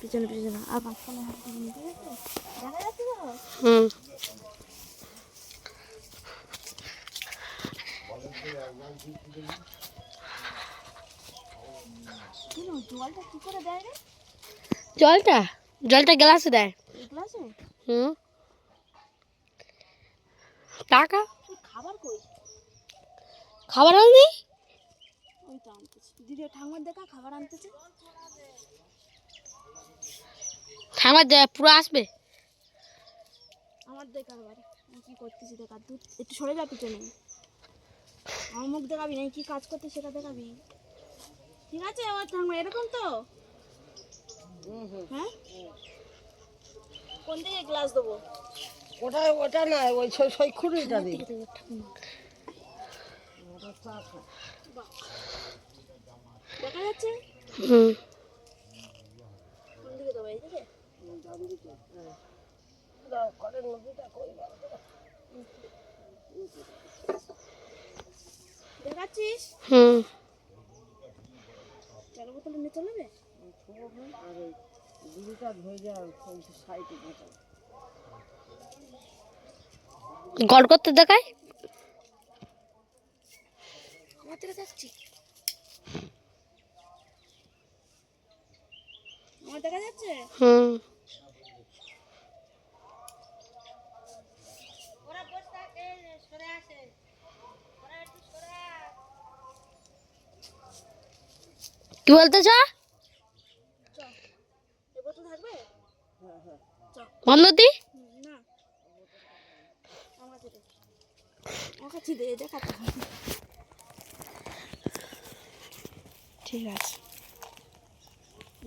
পিছনে পিছনে। আর দেখা যাচ্ছে হুম। জলটা কি করে দেয় রে? জলটা? জলটা গ্লাসে দেয়। গ্লাসে? হুম। টাকা? খাবার কই? খাবার আনলি? ওই তো আনতেছে। দিদি ঠাকুমার দেখা খাবার আনতেছে। আমার দে- পুরো আসবে? আমার দেখা বাড়ি আমি কি করতেছি দেখা তুই একটু সরে যা পিছনে। আমার মুখ দেখাবি না কি কাজ করতে সেটা দেখাবি। ঠিক আছে আমার ঠাকুমা এরকম তো? হ্যাঁ? কোন দিকে গ্লাস দেবো? ওটা ওটা না ওই সৈখুরিটা দিই ঠাকুমা দেখা যাচ্ছে? হুম কোন দিকে দেবো এই দিকে দেখাচ্ছিস হুম জল বোতলে নিয়ে চলে যাবে আর ওই দুটা ধরে যা সাইডে ঘাটা গড় করতে দেখায় আমার দিকে যাচ্ছি আমার দেখা যাচ্ছে? হুম। কি বলতে চা। বন্ধ দি ঠিক আছে।